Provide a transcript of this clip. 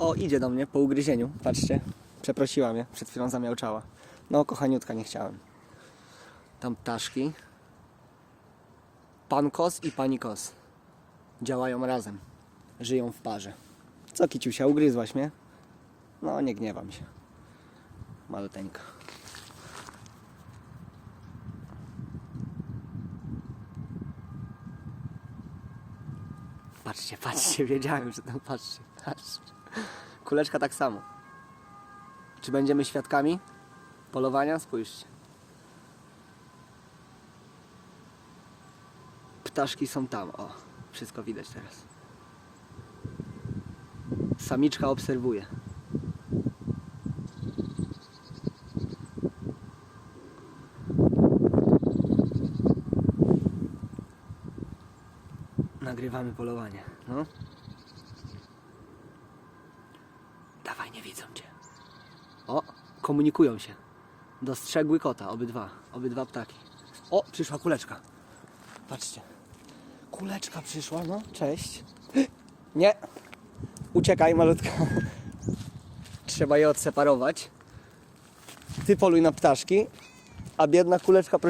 O, idzie do mnie po ugryzieniu. Patrzcie. Przeprosiła mnie. Przed chwilą zamiałczała. No, kochaniutka, nie chciałem. Tam ptaszki. Pan kos i pani kos. Działają razem. Żyją w parze. Co, Kiciusia, ugryzłaś mnie? No, nie gniewam się. Maluteńka. Patrzcie, patrzcie, wiedziałem, że tam patrzcie, patrzcie. Kuleczka tak samo. Czy będziemy świadkami polowania? Spójrzcie. Ptaszki są tam, o. Wszystko widać teraz. Samiczka obserwuje. Nagrywamy polowanie. No. Dawaj, nie widzą cię. O, komunikują się. Dostrzegły kota, obydwa. Obydwa ptaki. O, przyszła kuleczka. Patrzcie. Kuleczka przyszła, no. Cześć. Nie. Uciekaj, malutka. Trzeba je odseparować. Ty poluj na ptaszki, a biedna kuleczka